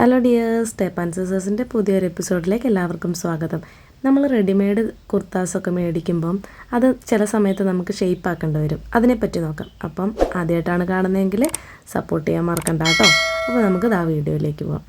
Hello dears step and സിസേഴ്സിന്റെ പുതിയൊരു എപ്പിസോഡിലേക്ക് എല്ലാവർക്കും സ്വാഗതം. നമ്മൾ റെഡിമെയ്ഡ് കുർത്താസൊക്കെ മേടിക്കുമ്പം അത് ചില സമയത്ത് നമുക്ക് ഷേപ്പ് ആക്കേണ്ടി വരും. അതിനെപ്പറ്റി നോക്കാം. അപ്പം ആദ്യമായിട്ടാണ് കാണുന്നതെങ്കിൽ സപ്പോർട്ട് ചെയ്യാൻ മറക്കണ്ട കേട്ടോ. അപ്പോൾ നമുക്ക് ആ വീഡിയോയിലേക്ക് പോകാം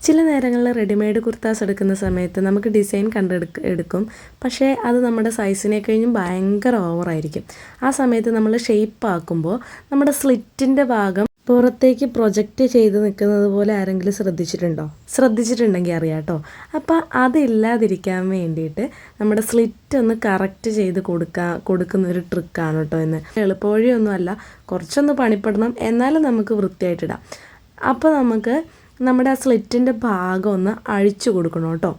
ചില നേരങ്ങളിൽ റെഡിമെയ്ഡ് കുർത്താസ് എടുക്കുന്ന സമയത്ത് നമുക്ക് ഡിസൈൻ കണ്ടെടുക്ക എടുക്കും. പക്ഷേ അത് നമ്മുടെ സൈസിനെ കഴിഞ്ഞും ഭയങ്കര ഓവറായിരിക്കും ആ സമയത്ത് നമ്മൾ ഷേപ്പ് ആക്കുമ്പോൾ നമ്മുടെ സ്ലിറ്റിന്റെ ഭാഗം പുറത്തേക്ക് പ്രൊജക്റ്റ് ചെയ്ത് നിൽക്കുന്നത് പോലെ ആരെങ്കിലും ശ്രദ്ധിച്ചിട്ടുണ്ടോ? ശ്രദ്ധിച്ചിട്ടുണ്ടെങ്കിൽ അറിയാം കേട്ടോ. അപ്പോൾ അതില്ലാതിരിക്കാൻ വേണ്ടിയിട്ട് നമ്മുടെ സ്ലിറ്റ് ഒന്ന് കറക്റ്റ് ചെയ്ത് കൊടുക്കാൻ കൊടുക്കുന്ന ഒരു ട്രിക്കാണ് കേട്ടോ എന്ന് എളുപ്പവഴിയൊന്നുമല്ല കുറച്ചൊന്ന് പണിപ്പെടണം എന്നാലും നമുക്ക് വൃത്തിയായിട്ടിടാം അപ്പോൾ നമുക്ക് നമ്മുടെ ആ സ്ലിറ്റിന്റെ ഭാഗം ഒന്ന് അഴിച്ചു കൊടുക്കണം കേട്ടോ.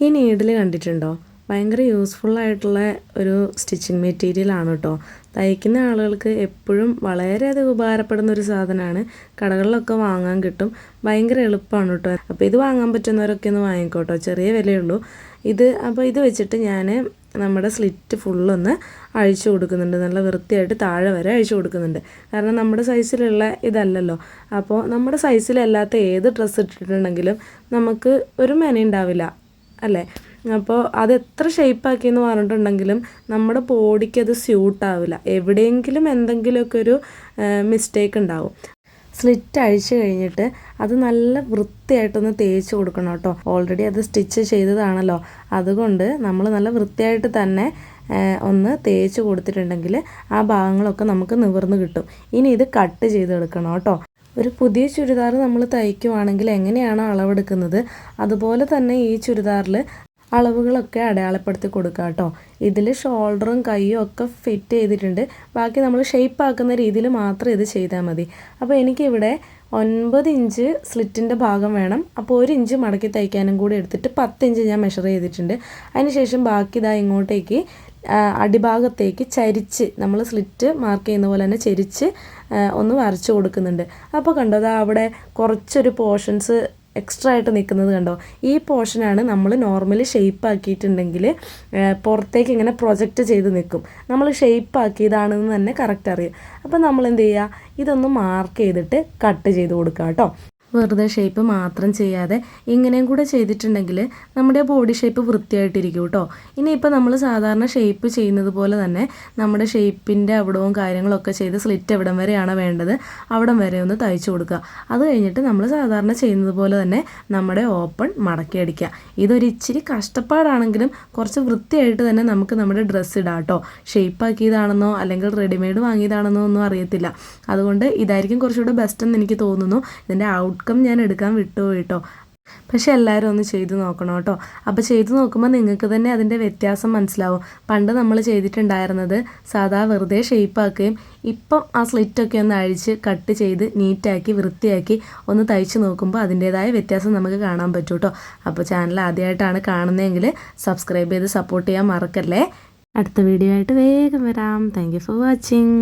ഈ നീഡിൽ കണ്ടിട്ടുണ്ടോ? ഭയങ്കര യൂസ്ഫുള്ളായിട്ടുള്ള ഒരു സ്റ്റിച്ചിങ് മെറ്റീരിയൽ ആണ് കേട്ടോ തയ്ക്കുന്ന ആളുകൾക്ക് എപ്പോഴും വളരെയധികം ഉപകാരപ്പെടുന്ന ഒരു സാധനമാണ്. കടകളിലൊക്കെ വാങ്ങാൻ കിട്ടും. ഭയങ്കര എളുപ്പമാണ് കേട്ടോ അപ്പോൾ ഇത് വാങ്ങാൻ പറ്റുന്നവരൊക്കെ ഒന്ന് വാങ്ങിക്കോട്ടോ. ചെറിയ വിലയുള്ളൂ. ഇത് അപ്പോൾ ഇത് വെച്ചിട്ട് ഞാൻ നമ്മുടെ സ്ലിറ്റ് ഫുള്ളൊന്ന് അഴിച്ചു കൊടുക്കുന്നുണ്ട്. നല്ല വൃത്തിയായിട്ട് താഴെ വരെ അഴിച്ചു കൊടുക്കുന്നുണ്ട്. കാരണം നമ്മുടെ സൈസിലുള്ള ഇതല്ലല്ലോ. അപ്പോൾ നമ്മുടെ സൈസിലല്ലാത്ത ഏത് ഡ്രസ്സ് ഇട്ടിട്ടുണ്ടെങ്കിലും നമുക്ക് ഒരു മെന ഉണ്ടാവില്ല. അല്ലേ? അപ്പോൾ അത് എത്ര ഷേപ്പാക്കി എന്ന് പറഞ്ഞിട്ടുണ്ടെങ്കിലും നമ്മുടെ ബോഡിക്ക് അത് സ്യൂട്ടാവില്ല എവിടെയെങ്കിലും എന്തെങ്കിലുമൊക്കെ ഒരു മിസ്റ്റേക്ക് ഉണ്ടാവും. സ്ലിറ്റ് അഴിച്ചു കഴിഞ്ഞിട്ട് അത് നല്ല വൃത്തിയായിട്ടൊന്ന് തേച്ച് കൊടുക്കണം കേട്ടോ. ഓൾറെഡി അത് സ്റ്റിച്ച് ചെയ്തതാണല്ലോ. അതുകൊണ്ട് നമ്മൾ നല്ല വൃത്തിയായിട്ട് തന്നെ ഒന്ന് തേച്ച് കൊടുത്തിട്ടുണ്ടെങ്കിൽ ആ ഭാഗങ്ങളൊക്കെ നമുക്ക് നിവർന്ന് കിട്ടും. ഇനി ഇത് കട്ട് ചെയ്തെടുക്കണം കേട്ടോ. ഒരു പുതിയ ചുരിദാർ നമ്മൾ തയ്ക്കുവാണെങ്കിൽ എങ്ങനെയാണോ അളവെടുക്കുന്നത് അതുപോലെ തന്നെ ഈ ചുരിദാറിൽ അളവുകളൊക്കെ അടയാളപ്പെടുത്തി കൊടുക്കുക കേട്ടോ. ഇതിൽ ഷോൾഡറും കൈയും ഒക്കെ ഫിറ്റ് ചെയ്തിട്ടുണ്ട്. ബാക്കി നമ്മൾ ഷേപ്പ് ആക്കുന്ന രീതിയിൽ മാത്രം ഇത് ചെയ്താൽ മതി. അപ്പോൾ എനിക്കിവിടെ ഒൻപത് ഇഞ്ച് സ്ലിറ്റിന്റെ ഭാഗം വേണം. അപ്പോൾ ഒരു ഇഞ്ച് മടക്കി തയ്ക്കാനും കൂടി എടുത്തിട്ട് പത്ത് ഇഞ്ച് ഞാൻ മെഷർ ചെയ്തിട്ടുണ്ട്. അതിനുശേഷം ബാക്കി ഇതാ ഇങ്ങോട്ടേക്ക് അടിഭാഗത്തേക്ക് ചരിച്ച് നമ്മൾ സ്ലിറ്റ് മാർക്ക് ചെയ്യുന്ന പോലെ തന്നെ ചരിച്ച് ഒന്ന് വരച്ച് കൊടുക്കുന്നുണ്ട്. അപ്പോൾ കണ്ടോ അവിടെ കുറച്ചൊരു പോർഷൻസ് എക്സ്ട്രാ ആയിട്ട് നിൽക്കുന്നത് കണ്ടോ? ഈ പോർഷനാണ് നമ്മൾ നോർമലി ഷെയ്പ്പ് ആക്കിയിട്ടുണ്ടെങ്കിൽ പുറത്തേക്ക് ഇങ്ങനെ പ്രൊജക്റ്റ് ചെയ്ത് നിൽക്കും. നമ്മൾ ഷെയ്പ്പ് ആക്കിയതാണെന്ന് തന്നെ കറക്റ്റ് അറിയാം. അപ്പോൾ നമ്മൾ എന്ത് ചെയ്യുക? ഇതൊന്ന് മാർക്ക് ചെയ്തിട്ട് കട്ട് ചെയ്ത് കൊടുക്കുക കേട്ടോ. വെറുതെ ഷേപ്പ് മാത്രം ചെയ്യാതെ ഇങ്ങനെയും കൂടെ ചെയ്തിട്ടുണ്ടെങ്കിൽ നമ്മുടെ ബോഡി ഷേപ്പ് വൃത്തിയായിട്ടിരിക്കും കേട്ടോ ഇനിയിപ്പോൾ നമ്മൾ സാധാരണ ഷേപ്പ് ചെയ്യുന്നത് പോലെ തന്നെ നമ്മുടെ ഷേപ്പിന്റെ അവിടവും കാര്യങ്ങളൊക്കെ ചെയ്ത് സ്ലിറ്റ് എവിടം വരെയാണ് വേണ്ടത്. അവിടം വരെ ഒന്ന് തയ്ച്ചു കൊടുക്കുക. അത് കഴിഞ്ഞിട്ട് നമ്മൾ സാധാരണ ചെയ്യുന്നത് പോലെ തന്നെ നമ്മുടെ ഓപ്പൺ മടക്കി അടിക്കുക. ഇതൊരു ഇച്ചിരി കഷ്ടപ്പാടാണെങ്കിലും കുറച്ച് വൃത്തിയായിട്ട് തന്നെ നമുക്ക് നമ്മുടെ ഡ്രസ്സ് ഇടാം കേട്ടോ ഷേപ്പ് ആക്കിയതാണെന്നോ അല്ലെങ്കിൽ റെഡിമെയ്ഡ് വാങ്ങിയതാണെന്നോ ഒന്നും അറിയത്തില്ല. അതുകൊണ്ട് ഇതായിരിക്കും കുറച്ചുകൂടെ ബെസ്റ്റ് എന്ന് എനിക്ക് തോന്നുന്നു. ഇതിന്റെ ഔട്ട് ഔട്ട്കം ഞാൻ എടുക്കാൻ വിട്ടുപോയി കേട്ടോ. പക്ഷെ എല്ലാവരും ഒന്ന് ചെയ്തു നോക്കണം കേട്ടോ. അപ്പോൾ ചെയ്തു നോക്കുമ്പോൾ നിങ്ങൾക്ക് തന്നെ അതിന്റെ വ്യത്യാസം മനസ്സിലാവും. പണ്ട് നമ്മൾ ചെയ്തിട്ടുണ്ടായിരുന്നത് സാധാ വെറുതെ ഷേപ്പാക്കുകയും ഇപ്പം ആ സ്ലിറ്റൊക്കെ ഒന്ന് അഴിച്ച് കട്ട് ചെയ്ത് നീറ്റാക്കി വൃത്തിയാക്കി ഒന്ന് തയ്ച്ച് നോക്കുമ്പോൾ അതിന്റേതായ വ്യത്യാസം നമുക്ക് കാണാൻ പറ്റും കേട്ടോ. അപ്പോൾ ചാനൽ ആദ്യമായിട്ടാണ് കാണുന്നതെങ്കിൽ സബ്സ്ക്രൈബ് ചെയ്ത് സപ്പോർട്ട് ചെയ്യാൻ മറക്കല്ലേ? അടുത്ത വീഡിയോ ആയിട്ട് വേഗം വരാം. Thank for watching